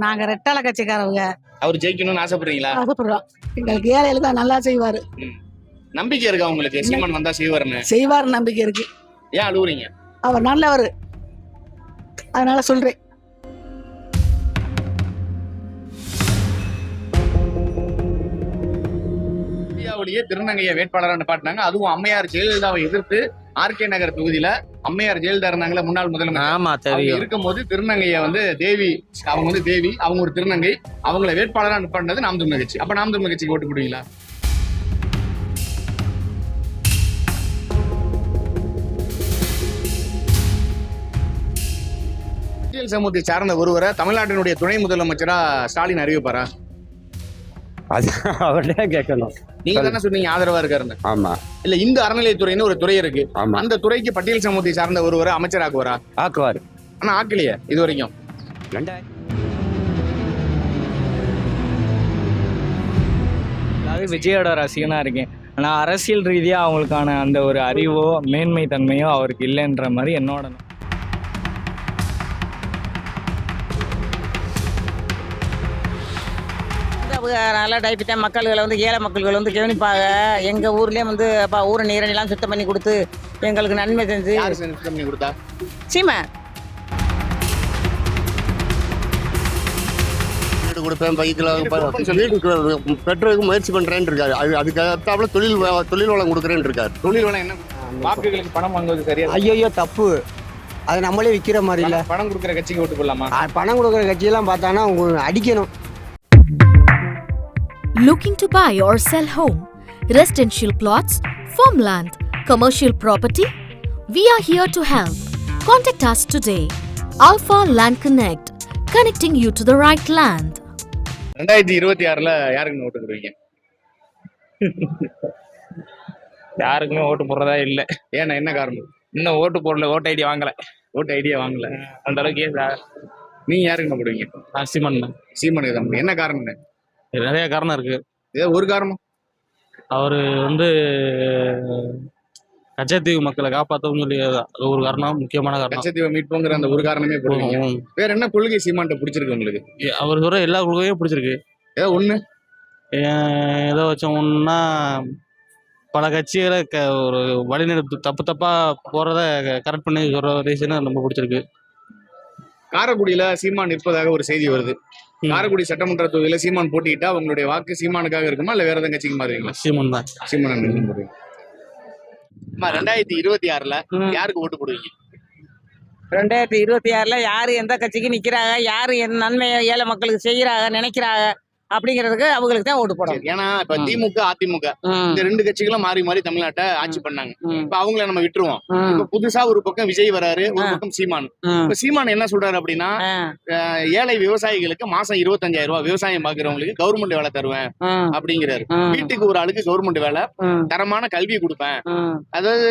நாங்க ரெட்டாள கட்சிக்காரவங்க அவர் ஜெயிக்கணும்னு ஆசைப்படுறீங்களா? ஆசைப்படுறோம். எங்களுக்கு ஏழைகளுக்கு தான் நல்லா செய்வாரு. நம்பிக்கை இருக்கா உங்களுக்கு? சீமான் வந்தா செய்வாருன்னு. செய்வார் நம்பிக்கை இருக்கு. ஏன் அழுவுறீங்க? அவர் நல்லவர். அதனால சொல்றேன். இந்தியாவிலேயே திருநங்கையை வேட்பாளராக நிப்பாட்டினாங்க. அதுவும் அம்மையார் ஜெயலலிதாவை எதிர்த்து ஆர்கே நகர் தொகுதியில அம்மையார் ஜெயலலிதா இருந்தாங்களே முன்னாள் முதலமைச்சர். ஆமா தெரியும். இருக்கும்போது திருநங்கைய வந்து தேவி அவங்க வந்து தேவி அவங்க ஒரு திருநங்கை அவங்கள வேட்பாளரா நிப்பாட்டினது நாம் தமிழ் கட்சி அப்ப நாம் தமிழ் கட்சிக்கு ஓட்டு போடுவீங்களா? சமூகத்தை சார்ந்த ஒருவரை தமிழ்நாட்டினுடைய துணை முதலமைச்சரா ஸ்டாலின் அறிவிப்பாரா? அது அவர்கிட்ட கேட்கணும் நீங்க தானே சொன்னீங்க ஆதரவா இருக்காருன்னு. ஆமா. இல்ல இந்த அறநிலையத்துறைன்னு ஒரு துறை இருக்கு. ஆமா. அந்த துறைக்கு பட்டியல் சமூகத்தை சார்ந்த ஒருவரை அமைச்சராக்குவாரா ஆக்குவார்? ஆனா ஆக்கலையே இது வரைக்கும் அதாவது விஜயோட ரசிகனா இருக்கேன். ஆனால் அரசியல் ரீதியாக அவங்களுக்கான அந்த ஒரு அறிவோ மேன்மை தன்மையோ அவருக்கு இல்லைன்ற மாதிரி என்னோட நல்லா டைப்பிட்ட மக்கள்களை வந்து ஏழை மக்கள்கள் வந்து கவனிப்பாங்க. எங்கள் ஊர்லேயே வந்து அப்பா ஊரை நீரணிலாம் சுத்தம் பண்ணி கொடுத்து எங்களுக்கு நன்மை செஞ்சு. யாரு சுத்தம் பண்ணி கொடுத்தா? சீமை. வீடு கொடுப்பேன் பைக்கில் வீடு பெற்றதுக்கு முயற்சி பண்ணுறேன்னு இருக்காரு. அது அதுக்கு அடுத்தாப்புல தொழில் வ- தொழில் வளம் கொடுக்குறேன்னு இருக்காரு. தொழில் வளம் என்ன? வாக்குகளுக்கு பணம் வாங்குவது சரியா? ஐயோ தப்பு. அது நம்மளே விற்கிற மாதிரி இல்லை. பணம் கொடுக்குற கட்சிக்கு ஓட்டு போடலாமா? பணம் கொடுக்குற கட்சியெல்லாம் பார்த்தானா அவங்க அடிக்கணும். Looking to buy or sell home, residential plots, farmland, commercial property? We are here to help. Contact us today. Alpha Land Connect, connecting you to the right land. ரெண்டாயிரத்தி இருபத்தி ஆறுல யாருக்கு ஓட்டு போடுவீங்க யாருக்குமே ஓட்டு போடுறதா இல்லை ஏன்னா என்ன காரணம் இன்னும் ஓட்டு போடல ஓட்டு ஐடி வாங்கல ஓட்டு ஐடியா வாங்கல அந்த அளவுக்கு ஏன் நீங்க யாருக்கு போடுவீங்க நான் சீமான் தான். சீமானுக்கு தான். என்ன காரணம் நிறைய காரணம் இருக்கு. ஏதோ ஒரு காரணம்? அவர் வந்து கச்சத்தீவு மக்களை காப்பாற்றவும் சொல்லி அது ஒரு காரணம் முக்கியமான காரணம். கச்சத்தீவை மீட்போங்கிற அந்த ஒரு காரணமே போடுவீங்க ம். வேற என்ன கொள்கை சீமான்ட்ட பிடிச்சிருக்கு உங்களுக்கு? அவர் சொல்ற எல்லா கொள்கையும் பிடிச்சிருக்கு. ஏதோ ஒண்ணு? ஏன் எதை வச்சோம்னா பல கட்சிகளை க ஒரு வழிநடத்து தப்பு தப்பா போறத கரெக்ட் பண்ணி சொல்ற ரீசன் ரொம்ப பிடிச்சிருக்கு. காரைக்குடியில சீமான் நிற்பதாக ஒரு செய்தி வருது. காரைக்குடி சட்டமன்ற தொகுதியில சீமான் போட்டியிட்டா உங்களுடைய வாக்கு சீமானுக்காக இருக்குமா இல்ல வேற எதாவது கட்சிக்கு மாறுவீங்களா? சீமன் தான். சீமான் ரெண்டாயிரத்தி இருபத்தி ஆறுல. யாருக்கு ஓட்டு போடுவீங்க? ரெண்டாயிரத்தி இருபத்தி ஆறில் யார் எந்த கட்சிக்கு நிற்கிறாங்க யார் என் நன்மையை ஏழை மக்களுக்கு செய்கிறாங்க நினைக்கிறாங்க அப்படிங்கிறதுக்கு அவங்களுக்கு தான் ஓட்டு போடணும். சரி, ஏன்னா இப்ப. திமுக அதிமுக இந்த ரெண்டு கட்சிகளும் மாறி மாறி தமிழ்நாட்டை ஆட்சி பண்ணாங்க. இப்ப அவங்கள நம்ம விட்டுருவோம். இப்ப புதுசா ஒரு பக்கம் விஜய் வராரு ஒரு. பக்கம் சீமான். இப்ப சீமான் என்ன சொல்றாரு அப்படின்னா ஏழை விவசாயிகளுக்கு மாசம் இருபத்தஞ்சாயிரம் ரூபாய் விவசாயம் பாக்குறவங்களுக்கு கவர்மெண்ட் வேலை தருவேன் அப்படிங்கிறாரு. வீட்டுக்கு ஒரு ஆளுக்கு கவர்மெண்ட் வேலை தரமான கல்வி கொடுப்பேன். அதாவது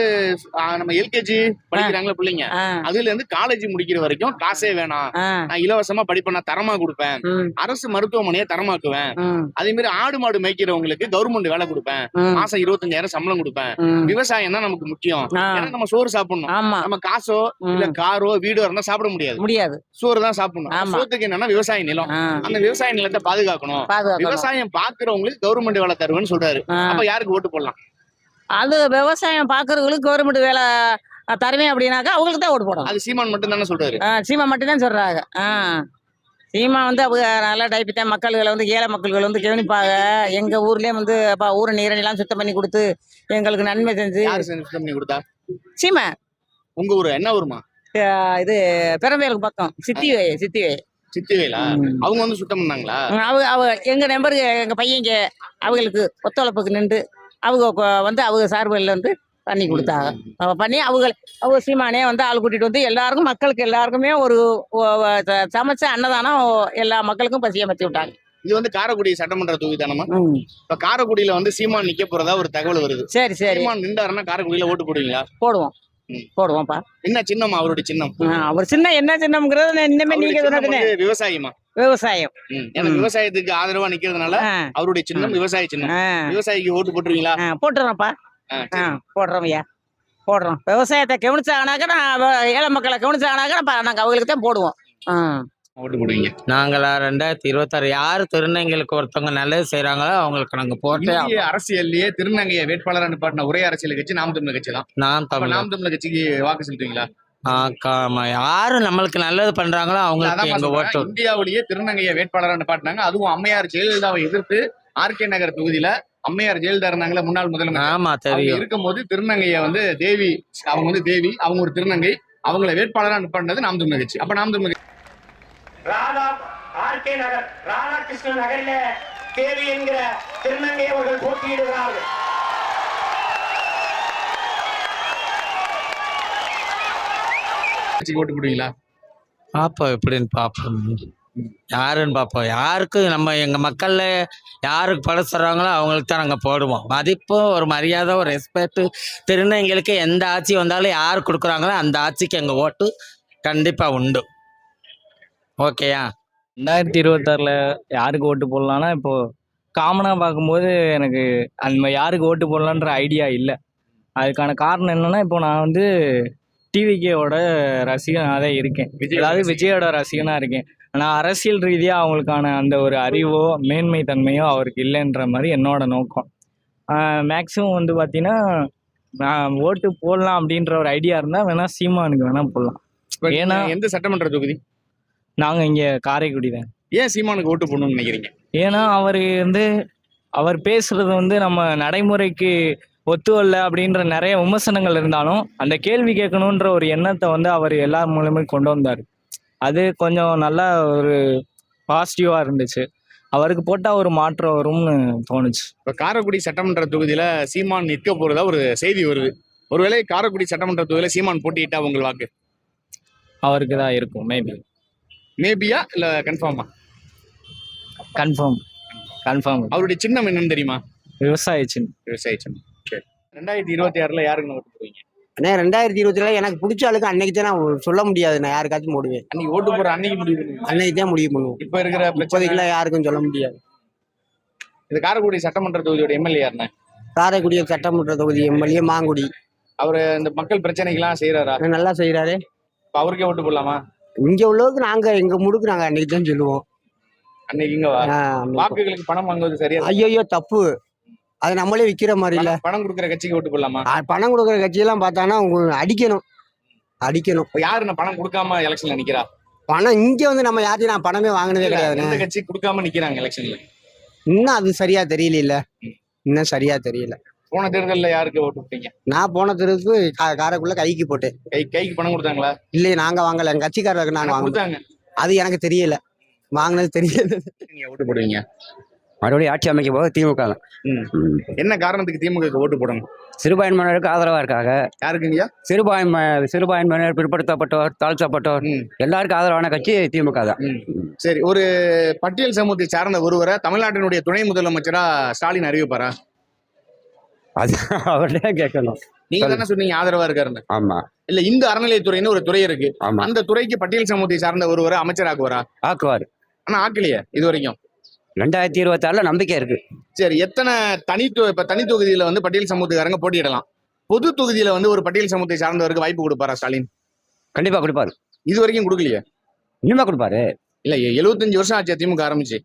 நம்ம எல்கேஜி படிக்கிறாங்களா பிள்ளைங்க. அதுல இருந்து காலேஜ் முடிக்கிற வரைக்கும் காசே வேணாம். நான் இலவசமா படிப்பை நான் தரமா கொடுப்பேன். அரசு மருத்துவமனையை தரமாக்குவேன் ம், அதே மாதிரி ஆடு மாடு மேய்க்கிறவங்களுக்கு கவர்மெண்ட் வேலை கொடுப்பேன். மாசம் இருபத்தஞ்சாயிரம் சம்பளம் கொடுப்பேன். விவசாயம் தான் நமக்கு முக்கியம். ஏன்னா நம்ம சோறு சாப்பிடணும். நம்ம காசோ இல்ல காரோ வீடோ இருந்தா சாப்பிட முடியாது. முடியாது. சோறு தான் சாப்பிடணும். சோத்துக்கு என்னன்னா விவசாய நிலம். அந்த விவசாய நிலத்தை பாதுகாக்கணும். விவசாயம் பாக்குறவங்களுக்கு கவர்மெண்ட் வேலை தருவேன்னு சொல்றாரு. அப்ப யாருக்கு ஓட்டு போடலாம்? அது விவசாயம் பார்க்கறவங்களுக்கு கவர்மெண்ட் வேலை தருவேன் அப்படின்னாக்கா அவங்களுக்கு தான் ஓட்டு போடணும். அது சீமான் மட்டும் தானே சொல்றாரு? ஆ, சீமா மட்டும்தான் சொல்றாங்க. சீமா வந்து அவங்க நல்லா டைப்பிட்ட மக்கள்களை வந்து ஏழை மக்கள்கள் வந்து கவனிப்பாங்க. எங்கள் ஊர்லேயே வந்து அப்பா ஊரை நீரணிலாம் சுத்தம் பண்ணி கொடுத்து எங்களுக்கு நன்மை செஞ்சு. யாரு சுத்தம் பண்ணி கொடுத்தா? சீமா. உங்க ஊரு என்ன ஊருமா? இது பெரம்பேலுக்கு பக்கம். சித்திவே சித்திவே. சித்திவேலா? ம். அவங்க வந்து சுத்தம் பண்ணாங்களா? அவங்க அவங்க எங்கள் நம்பருக்கு எங்கள் பையங்க அவங்களுக்கு ஒத்துழைப்புக்கு நின்று அவங்க கொ- வந்து அவங்க சார்பில் வந்து பண்ணி கொடுத்தாங்க. பண்ணி அவங்க அவங்க சீமானே வந்து ஆள் கூட்டிட்டு வந்து எல்லாருக்கும் மக்களுக்கு எல்லாருக்குமே ஒரு சமைச்ச அன்னதானம் எல்லா மக்களுக்கும் பசிய மத்தி விட்டாங்க. இது வந்து காரைக்குடி சட்டமன்ற தொகுதி தானமா. இப்ப காரைக்குடியில வந்து சீமான் நிக்க போறதா ஒரு தகவல் வருது. சரி சரி. சீமான் நின்றாருன்னா காரைக்குடியில ஓட்டு போடுவீங்களா? போடுவோம். போடுவோம்ப்பா என்ன சின்னம் அவருடைய சின்னம்? அவர் சின்ன என்ன சின்னம்ங்கிறது இன்னமே நீங்க சொன்னதுனே. விவசாயமா? விவசாயம். ஏன்னா. விவசாயத்துக்கு ஆதரவா நிக்கிறதுனால அவருடைய சின்னம் விவசாய சின்னம். விவசாயிக்கு ஓட்டு போட்டுருவீங்களா? போட்டுறோம்ப்பா ஆ, போடுறோம் ஐயா. போடுறோம். விவசாயத்தை கவனிச்சாங்கனாக்கா நான் ஏழை மக்களை கவனிச்சாங்கனாக்கா நாங்கள் அவங்களுக்கு தான் போடுவோம். ஆ. ஓட்டு போடுவீங்க. நாங்களா ரெண்டாயிரத்தி இருபத்தாறு யார் திருநங்கைகளுக்கு ஒருத்தவங்க நல்லது செய்றாங்களோ அவங்களுக்கு நாங்க போட்டே அரசியல்லையே திருநங்கைய வேட்பாளரா நிப்பாட்டின ஒரே அரசியல் கட்சி நாம் தமிழர் கட்சி தான். நான் அப்ப தமிழ் நாம் தமிழர் கட்சிக்கு வாக்கு செலுத்துவீங்களா? யாரு நம்மளுக்கு நல்லது பண்றாங்களோ அவங்களுக்கு எங்க. ஓட்டு. இந்தியாவிலேயே திருநங்கைய வேட்பாளரா நிப்பாட்டினாங்க. அதுவும் அம்மையார் ஜெயலலிதாவை எதிர்த்து ஆர்கே நகர் தொகுதியில அம்மையார் ஜெயலலிதா இருந்தாங்களே முன்னாள் முதலமைச்சர். ஆமா தெரியும். இருக்கும்போது திருநங்கைய வந்து தேவி அவங்க வந்து தேவி அவங்க ஒரு திருநங்கை அவங்கள வேட்பாளரா நிப்பாட்டினது நாம் தமிழர் கட்சி அப்ப நாம் தமிழர் ராதா ஆர்கே நகர் ராதாகிருஷ்ணன் நகரில தேவி என்கிற திருநங்கை அவர்கள் போட்டியிடுகிறார்கள். ஓட்டு போடுவீங்களா? பாப்போம் எப்படின்னு பார்ப்போம் யாருன்னு பார்ப்போம். யாருக்கு நம்ம எங்கள் மக்களில் யாருக்கு படம் சொல்கிறாங்களோ அவங்களுக்கு தான் நாங்கள் போடுவோம். மதிப்பு ஒரு மரியாதை ஒரு ரெஸ்பெக்ட் திருநங்கைகளுக்கு எந்த ஆட்சி வந்தாலும் யார் கொடுக்குறாங்களோ அந்த ஆட்சிக்கு எங்கள் ஓட்டு கண்டிப்பாக உண்டு. ஓகேயா ரெண்டாயிரத்தி இருபத்தாறில் யாருக்கு ஓட்டு போடலான்னா இப்போது காமனாக பார்க்கும்போது எனக்கு அந்த யாருக்கு ஓட்டு போடலான்ற ஐடியா இல்லை. அதுக்கான காரணம் என்னென்னா இப்போ நான் வந்து டிவிகேவோட ரசிகனாக தான் இருக்கேன். அதாவது. விஜயோட ரசிகனாக இருக்கேன். ஆனால் அரசியல் ரீதியாக அவங்களுக்கான அந்த ஒரு அறிவோ மேன்மை தன்மையோ அவருக்கு இல்லைன்ற மாதிரி என்னோட நோக்கம். மேக்ஸிமம் வந்து பார்த்தீங்கன்னா நான் ஓட்டு போடலாம் அப்படின்ற ஒரு ஐடியா இருந்தால் வேணால் சீமானுக்கு வேணால் போடலாம். ஏன்னா- எந்த சட்டமன்ற தொகுதி? நாங்கள் இங்கே காரைக்குடி தான். ஏன் சீமானுக்கு ஓட்டு போடணும்னு நினைக்கிறீங்க? ஏன்னா அவர் வந்து அவர் பேசுறது வந்து நம்ம நடைமுறைக்கு ஒத்து வரல அப்படின்ற நிறைய விமர்சனங்கள் இருந்தாலும் அந்த கேள்வி கேட்கணுன்ற ஒரு எண்ணத்தை வந்து அவர் எல்லார் மூலமே கொண்டு வந்தார். அது கொஞ்சம் நல்லா ஒரு பாசிட்டிவாக இருந்துச்சு. அவருக்கு போட்டால் ஒரு மாற்றம் வரும்னு தோணுச்சு. இப்ப காரைக்குடி சட்டமன்ற தொகுதியில சீமான் நிற்க போறதா ஒரு செய்தி வருது. ஒருவேளை காரைக்குடி சட்டமன்ற தொகுதியில சீமான் போட்டியிட்டா உங்கள் வாக்கு? அவருக்கு தான் இருக்கும் மேபி மேபியா இல்ல கன்ஃபார்மா கன்ஃபார்ம் கன்ஃபார்ம் அவருடைய சின்னம் என்னன்னு தெரியுமா? விவசாய சின்னம். விவசாய சின்னம். ரெண்டாயிரத்தி இருபத்தி ஆறுல யாருக்கு ஓட்டு போடுவீங்க? அண்ணே ரெண்டாயிரத்தி இருபத்தில எனக்கு பிடிச்ச ஆளுக்கு அன்னைக்கு தான் நான் சொல்ல முடியாது. நான் யாருக்காச்சும் போடுவேன். அன்னைக்கு ஓட்டு போற அன்னைக்கு முடிவு. அன்னைக்கு தான் முடிவு பண்ணுவோம். இப்ப இருக்கிற இப்போதைக்குலாம் யாருக்கும் சொல்ல முடியாது. இந்த காரைக்குடி சட்டமன்ற தொகுதியோட எம்எல்ஏ யாருன்னு காரைக்குடி சட்டமன்ற தொகுதி எம்எல்ஏ மாங்குடி. அவரு இந்த மக்கள் பிரச்சனைக்கெல்லாம் செய்யறாரா நல்லா செய்கிறாரு இப்ப அவருக்கே ஓட்டு போடலாமா? இங்கே உள்ளவருக்கு நாங்கள் எங்கள் முடுக்கு நாங்கள் அன்னைக்கு தான் சொல்லுவோம். அன்னைக்கு இங்க. வாக்குகளுக்கு பணம் வாங்குவது சரியா? ஐயோ தப்பு. அது நம்மளே விற்கிற மாதிரி இல்லை. பணம் கொடுக்குற கட்சிக்கு ஓட்டு போடலாமா? பணம் கொடுக்குற கட்சியெல்லாம் பார்த்தானா அவங்க அடிக்கணும். அடிக்கணும். யாரு நான் பணம் கொடுக்காம எலெக்ஷன்ல நிக்கிறா? பணம் இங்கே வந்து நம்ம யார்ட்டையும் நான் பணமே வாங்கினதே இல்ல, கிடையாதுண்ணே எந்த கட்சி கொடுக்காம நிக்கிறாங்க எலெக்ஷன்ல. இன்னும் அது சரியா தெரியல இன்னும் சரியா தெரியல. போன தேர்தல்ல யாருக்கு ஓட்டு போட்டீங்க? நான் போன தெருவுக்கு காரைக்குள்ள கைக்கு போட்டேன். கை கைக்கு பணம் கொடுத்தாங்களா? இல்லையே நாங்க வாங்கல. எங்க கட்சிக்காரருக்கு நாங்க கொடுத்தாங்க. அது எனக்கு தெரியல. வாங்கினது தெரியல. நீங்க ஓட்டு போடுவீங்க. மறுபடியும் ஆட்சி அமைக்க போது திமுக தான். என்ன காரணத்துக்கு திமுக ஓட்டு போடணும்? சிறுபான்மையினருக்கு ஆதரவா இருக்காங்க யாருக்குங்கய்யா? சிறுபான்மை சிறுபான்மையினர் பிற்படுத்தப்பட்டோர் தாழ்த்தப்பட்டோர். எல்லாருக்கும் ஆதரவான கட்சி திமுக தான். சரி ஒரு பட்டியல் சமூகத்தை சார்ந்த ஒருவரை தமிழ்நாட்டினுடைய துணை முதலமைச்சரா ஸ்டாலின் அறிவிப்பாரா? அது அவர்கிட்ட கேட்கணும். நீங்க தானே சொன்னீங்க ஆதரவா இருக்காருன்னு. ஆமா. இல்ல இந்த அறநிலையத்துறைன்னு ஒரு துறை இருக்கு. அந்த துறைக்கு பட்டியல் சமூகத்தை சார்ந்த ஒருவரை அமைச்சராக்குவாரா? ஆக்குவார். ஆனா ஆக்கலையே இது வரைக்கும். ரெண்டாயிரத்தி இருபத்தி ஆறுல நம்பிக்கை இருக்கு. சரி எத்தனை தனி தொ- இப்ப தனி தொகுதியில வந்து பட்டியல் சமூகத்துக்காரங்க போட்டியிடலாம். பொது தொகுதியில வந்து ஒரு பட்டியல் சமூகத்தை சார்ந்தவருக்கு வாய்ப்பு கொடுப்பாரா ஸ்டாலின்? கண்டிப்பா கொடுப்பாரு. இது வரைக்கும் கொடுக்கலையே? இனிமே கொடுப்பாரு. இல்ல எழுபத்தஞ்சு வருஷம் ஆச்சு திமுக ஆரம்பிச்சு.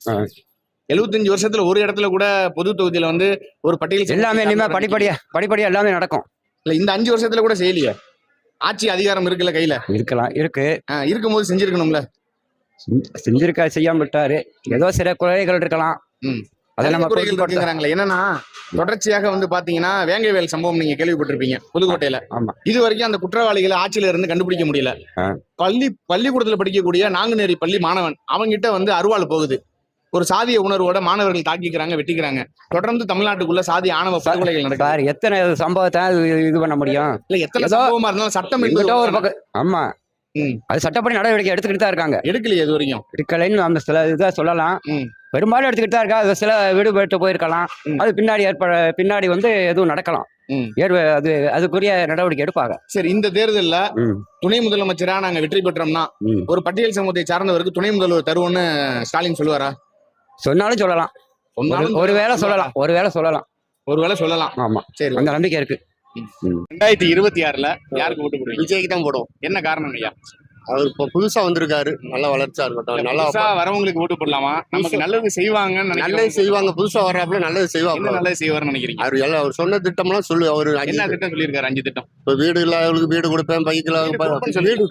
எழுபத்தஞ்சு வருஷத்துல ஒரு இடத்துல கூட பொது தொகுதியில வந்து ஒரு பட்டியல் எல்லாமே இனிமே படிப்படியா படிப்படியா எல்லாமே நடக்கும். இல்ல இந்த அஞ்சு வருஷத்துல கூட செய்யலையே? ஆட்சி அதிகாரம் இருக்குல்ல கையில? இருக்கலாம் இருக்கு. இருக்கும்போது செஞ்சிருக்கணும்ல? செஞ்ச- செஞ்சிருக்கா செய்யாம விட்டாரு. ஏதோ சில குறைகள் இருக்கலாம். அதை நம்ம குறைகள் என்னன்னா தொடர்ச்சியாக வந்து பாத்தீங்கன்னா வேங்கைவேல் சம்பவம் நீங்க கேள்விப்பட்டிருப்பீங்க புதுக்கோட்டையில. ஆமா இது வரைக்கும் அந்த குற்றவாளிகளை ஆட்சியில இருந்து கண்டுபிடிக்க முடியல. பள்ளி பள்ளிக்கூடத்துல படிக்கக்கூடிய நாங்குநேரி பள்ளி மாணவன் அவங்கிட்ட வந்து அருவாள் போகுது. ஒரு சாதிய உணர்வோட மாணவர்கள் தாக்கிக்கிறாங்க வெட்டிக்கிறாங்க. தொடர்ந்து தமிழ்நாட்டுக்குள்ள சாதி ஆணவ படுகொலைகள் நடக்குது. எத்தனை சம்பவத்தை இது- பண்ண முடியும்? இல்ல எத்தனை சம்பவமா இருந்தாலும் சட்டம் ஒரு பக்கம் ஆமா. அது சட்டப்படி நடவடிக்கை எடுத்துக்கிட்டு தான் இருக்காங்க. எடுக்கலையே இது வரைக்கும். இருக்கலைன்னு நம்ம சில இதை சொல்லலாம். பெரும்பாலும் எடுத்துக்கிட்டு தான் இருக்கா அது சில விடுபட்டு போயிருக்கலாம். அது பின்னாடி ஏற்பட பின்னாடி வந்து எதுவும் நடக்கலாம். அது அதுக்குரிய நடவடிக்கை எடுப்பாங்க. சரி இந்த தேர்தல்ல துணை முதலமைச்சரா நாங்க வெற்றி பெற்றோம்னா. ஒரு பட்டியல் சமூகத்தை சார்ந்தவருக்கு துணை முதல்வர் தருவோம்னு ஸ்டாலின் சொல்லுவாரா? சொன்னாலும் சொல்லலாம். சொன்னாலும் ஒரு- ஒரு வேளை சொல்லலாம். ஒரு வேளை சொல்லலாம். ஒருவேளை சொல்லலாம். ஆமா. சரி அந்த நம்பிக்கை இருக்கு. ரெண்டாயிரத்தி இருபத்தி ஆறுல யாருக்கு ஓட்டு போடுவீங்க? விஜய்க்கு தான் போடுவோம். என்ன காரணம் ஐயா? அவர் இப்போ புதுசா வந்திருக்காரு. நல்ல வளர்ச்சியா இருக்கட்டும். நல்லா வரவங்களுக்கு ஓட்டு போடலாமா? நமக்கு நல்லது செய்வாங்கன்னு நல்லது செய்வாங்க. புதுசா வர்றாப்புல நல்லது செய்வாங்க நல்லது செய்வார்னு நினைக்கிறீங்க? அவர் எல்லாம் அவர் சொன்ன திட்டம்லாம் சொல்லு அவர் என்ன திட்டம் சொல்லியிருக்காரு அஞ்சு திட்டம்? இப்போ வீடு இல்லாதவங்களுக்கு வீடு கொடுப்பேன் கொடுப்பேன்னு சொல்லி- வீடு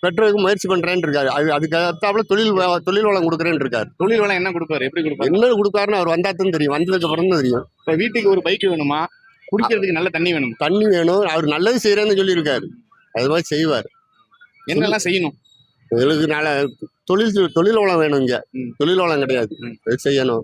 பெற்றோருக்கு முயற்சி பண்றேன்னு இருக்காரு. அது அதுக்கு அடுத்தாப்புல தொழில் தொழில் வளம் கொடுக்குறேன்னு இருக்காரு. தொழில் வளம் என்ன கொடுப்பாரு? எப்படி கொடுப்பாரு? என்ன கொடுக்காருன்னு அவர் வந்தா தான் தெரியும். வந்ததுக்கு அப்புறம் தான் தெரியும். இப்ப வீட்டுக்கு ஒரு பைக் வேணுமா? குடிக்கிறதுக்கு நல்ல தண்ணி வேணும். தண்ணி வேணும். அவர் நல்லது செய்யறேன்னு சொல்லியிருக்காரு. அது மாதிரி செய்வார். என்னெல்லாம் செய்யணும்? எங்களுக்கு நல்ல தொழில் தொழில் வளம் வேணும் இங்க. தொழில் வளம் கிடையாது. செய்யணும்.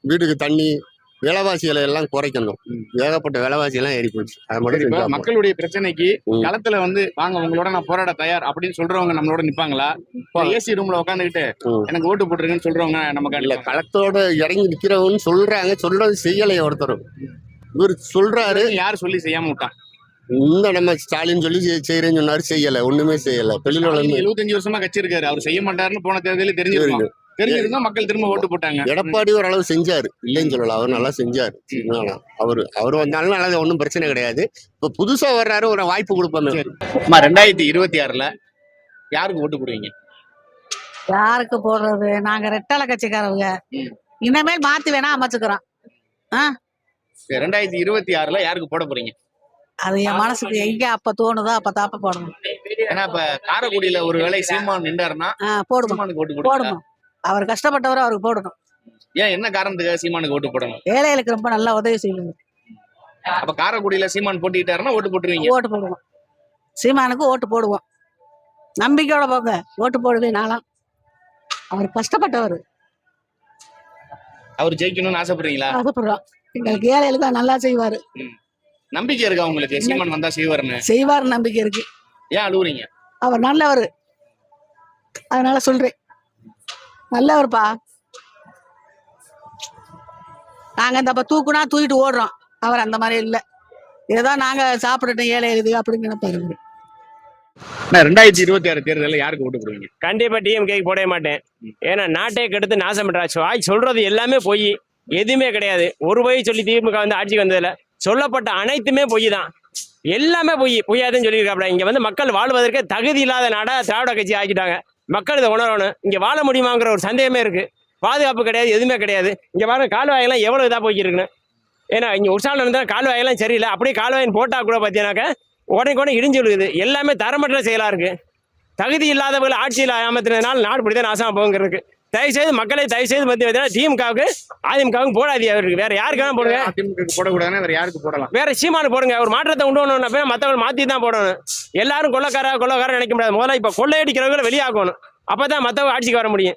வீட்டுக்கு தண்ணி விலைவாசிகளை எல்லாம் குறைக்கணும். ஏகப்பட்ட விலைவாசி எல்லாம் ஏறி போச்சு. அது மட்டும். மக்களுடைய பிரச்சனைக்கு. களத்துல வந்து வாங்க உங்களோட நான் போராட தயார் அப்படின்னு சொல்றவங்க நம்மளோட நிப்பாங்களா? ஏசி ரூம்ல உட்காந்துக்கிட்டு. எனக்கு ஓட்டு போட்டுருங்கன்னு சொல்றவங்க நமக்கு இல்ல களத்தோட இறங்கி நிக்கிறவன்னு சொல்றாங்க. சொல்றது செய்யலையே ஒருத்தரும். இவர் சொல்றாரு. யார் சொல்லி செய்யாம விட்டான்? இந்த நம்ம ஸ்டாலின் சொல்லி செய்- செய்யறேன்னு சொன்னாரு செய்யல. ஒண்ணுமே செய்யல. தொழில் வளம் எழுபத்தஞ்சு வருஷமா கட்சி இருக்காரு. அவர் செய்ய மாட்டாருன்னு போன தேர்தலில் தெரிஞ்சிருக்கும். தெரிஞ்சிருந்தா மக்கள் திரும்ப ஓட்டு போட்டாங்க. எடப்பாடி ஓரளவு செஞ்சாரு. இல்லைன்னு சொல்லல. அவர் நல்லா செஞ்சாரு. அவரு அவர் வந்தாலும் நல்லா ஒன்றும் பிரச்சனை கிடையாது. இப்ப புதுசா வர்றாரு ஒரு வாய்ப்பு. அம்மா ரெண்டாயிரத்தி இருபத்தி ஆறுல யாருக்கு ஓட்டு போடுவீங்க? யாருக்கு போடுறது? நாங்க ரெட்டலை கட்சிக்காரவங்க. இனிமேல் மாத்தி வேணா அமைச்சுக்கிறோம். சரி, ரெண்டாயிரத்தி இருபத்தி ஆறுல யாருக்கு போட போறீங்க? அது என் மனசுக்கு எங்க அப்ப தோணுதோ அப்ப தாப்ப போடணும். ஏன்னா இப்ப காரைக்குடியில ஒரு வேளை சீமான் நின்றாருன்னா சீமானுக்கு ஓட்டு போடணும். அவர் கஷ்டப்பட்டவர் அவருக்கு போடணும். ஏன் என்ன காரணத்துக்காக சீமானுக்கு ஓட்டு போடணும்? ஏழைகளுக்கு ரொம்ப நல்லா உதவி செய்யணும். அப்ப காரைக்குடியில சீமான் போட்டிட்டாருன்னா ஓட்டு போட்டுருவீங்க? ஓட்டு போடுவோம். சீமானுக்கு ஓட்டு போடுவோம். நம்பிக்கையோட போங்க. ஓட்டு போடுவேன் நாளாம் அவர் கஷ்டப்பட்டவர். அவர் ஜெயிக்கணும்னு ஆசைப்படுறீங்களா? ஆசைப்படுறோம். எங்களுக்கு ஏழைகளுக்கு தான் நல்லா செய்வாரு. நம்பிக்கை இருக்கா உங்களுக்கு? சீமான் வந்தா செய்வாருன்னு. செய்வார் நம்பிக்கை இருக்கு. ஏன் அழுவுறீங்க? அவர் நல்லவர். அதனால சொல்றேன். நல்லவர்ப்பா. நாங்க இந்த அப்ப தூக்குனா தூக்கிட்டு ஓடுறோம். அவர் அந்த மாதிரி இல்ல. ஏதோ நாங்க சாப்பிடட்டும் ஏழை எழுது அப்படின்னு நினைப்பாரு. ரெண்டாயிரத்தி இருபத்தி ஆறு தேர்தலில் யாருக்கு ஓட்டு போடுவீங்க? கண்டிப்பா டிஎம்கேக்கு போடவே மாட்டேன். ஏன்னா நாட்டை கெடுத்து நாசம் பண்றாச்சு. வாய் சொல்றது எல்லாமே பொய். எதுவுமே கிடையாது. ஒரு பொய் சொல்லி திமுக வந்து ஆட்சிக்கு வந்ததுல சொல்லப்பட்ட அனைத்துமே பொய் தான். எல்லாமே பொய் பொய்யாதுன்னு சொல்லியிருக்காப்ல இங்கே வந்து மக்கள் வாழ்வதற்கு தகுதி இல்லாத நாடாக திராவிட கட்சி ஆக்கிட்டாங்க. மக்கள் இதை உணரணும். இங்கே வாழ முடியுமாங்கிற ஒரு சந்தேகமே இருக்குது பாதுகாப்பு கிடையாது எதுவுமே கிடையாது. இங்கே பாருங்க கால்வாயெல்லாம் எவ்வளோ இதாக போய்க்கிருக்குன்னு ஏன்னா இங்கே உற்சாகம் இருந்தால் கால்வாயெல்லாம் சரியில்லை. அப்படியே கால்வாயின் போட்டால் கூட பார்த்தீங்கன்னாக்க உடனே கூட இடிஞ்சு விழுகுது. எல்லாமே தரமற்ற செயலாக இருக்கு. தகுதி இல்லாதவர்கள் ஆட்சியில் அமர்த்தினதுனால நாடு இப்படிதான் நாசமாக போங்கிறதுக்கு தயவு செய்து மக்களை தயவு செய்து மத்திய பார்த்தீங்கன்னா திமுகவுக்கு அதிமுகவுக்கு போடாதீங்க. அவருக்கு வேற யாருக்கான போடுங்க. அதிமுக போடக்கூடாதுன்னா வேற யாருக்கு போடலாம்? வேற சீமானு போடுங்க. ஒரு மாற்றத்தை உண்டு பண்ணணும் மற்றவங்க மாற்றி தான் போடணும். எல்லாரும் கொள்ளக்கார கொள்ளக்கார நினைக்க முடியாது. முதல்ல இப்போ கொள்ளையடிக்கிறவங்களை வெளியாகணும் அப்போ தான் மற்றவங்க ஆட்சிக்கு வர முடியும்.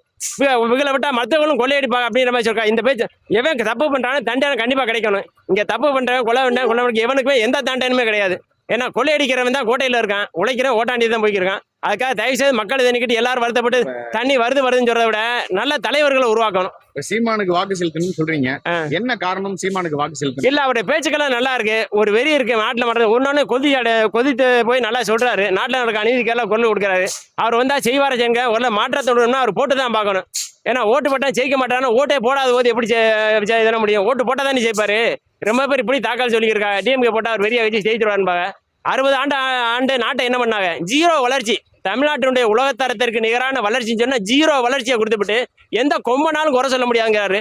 இவங்களை விட்டால் மற்றவங்களும் கொள்ளையடிப்பாங்க அப்படின்ற மாதிரி சொல்றா. இந்த பேச்சு எவன் தப்பு பண்ணுறானோ தண்டனை கண்டிப்பாக கிடைக்கணும். இங்கே தப்பு பண்ணுறவன் கொலை பண்ண கொலை எவனுக்குமே எந்த தண்டனையுமே கிடையாது. ஏன்னா கொள்ளையடிக்கிறவன் தான் கோட்டையில் இருக்கான். உழைக்கிறவன் ஓட்டாண்டி தான் போய்க்கிருக்கான். அதுக்காக தயவு செய்து மக்கள் இதை நிக்கிட்டு எல்லாரும் வருத்தப்பட்டு தண்ணி வருது வருதுன்னு சொல்றதை விட நல்ல தலைவர்களை உருவாக்கணும். சீமானுக்கு வாக்கு செலுத்தணும்னு சொல்றீங்க. என்ன காரணம் சீமானுக்கு வாக்கு செலுத்தணும்? இல்ல அவருடைய பேச்சுக்கெல்லாம் நல்லா இருக்கு. ஒரு வெறி இருக்கு நாட்டில் மட்டும் ஒன்னொன்னு கொதி அட- கொதித்து போய் நல்லா சொல்றாரு. நாட்டில் நடக்க அநீதிக்கெல்லாம் குரல் கொடுக்குறாரு. அவர் வந்தா செய்வார செய்யுங்க ஒரு மாற்றத்தோடனா அவர் போட்டு தான் பார்க்கணும். ஏன்னா ஓட்டு போட்டா ஜெயிக்க மாட்டாருன்னா ஓட்டே போடாத போது எப்படி இதெல்லாம் முடியும்? ஓட்டு போட்டா தானே ஜெயிப்பாரு? ரொம்ப பேர் இப்படி தாக்கல் சொல்லியிருக்காங்க. டிஎம்கே போட்டா அவர் பெரிய வச்சு ஜெயிச்சிருவாருப்பாங்க அறுபது ஆண்டு ஆண்டு நாட்டை என்ன பண்ணாங்க? ஜீரோ வளர்ச்சி. தமிழ்நாட்டினுடைய உலகத்தரத்திற்கு நிகரான வளர்ச்சின்னு சொன்னா ஜீரோ வளர்ச்சியை கொடுத்துவிட்டு எந்த கொம்பனாலும் குறை சொல்ல முடியாதுங்கிறாரு.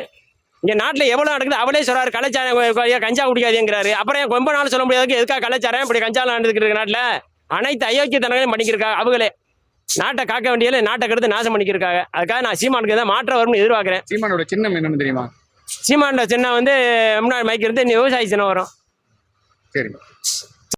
இங்க நாட்டுல எவ்வளவு நடக்குது அவளே சொல்கிறார் கலாச்சாரம் கஞ்சா குடிக்காதுங்கிறாரு. அப்புறம் ஏன் கொம்ப நாள் சொல்ல முடியாதுக்கு எதுக்காக கலாச்சாரம் இப்படி கஞ்சா நடந்துக்கிட்டு இருக்கு நாட்டுல. அனைத்து அயோக்கியத்தனங்களையும் பண்ணிக்கிருக்காங்க அவங்களே. நாட்டை காக்க வேண்டியதில்லை நாட்டை கெடுத்து நாசம் பண்ணிக்கிருக்காங்க. அதுக்காக நான் சீமானுக்கு தான் மாற்றம் வரும்னு எதிர்பார்க்குறேன். சீமானோட சின்னம் என்னன்னு தெரியுமா? சீமாண்ட சின்ன வந்து முன்னாடி மைக் இருந்து விவசாயி சின்ன வரும். சரி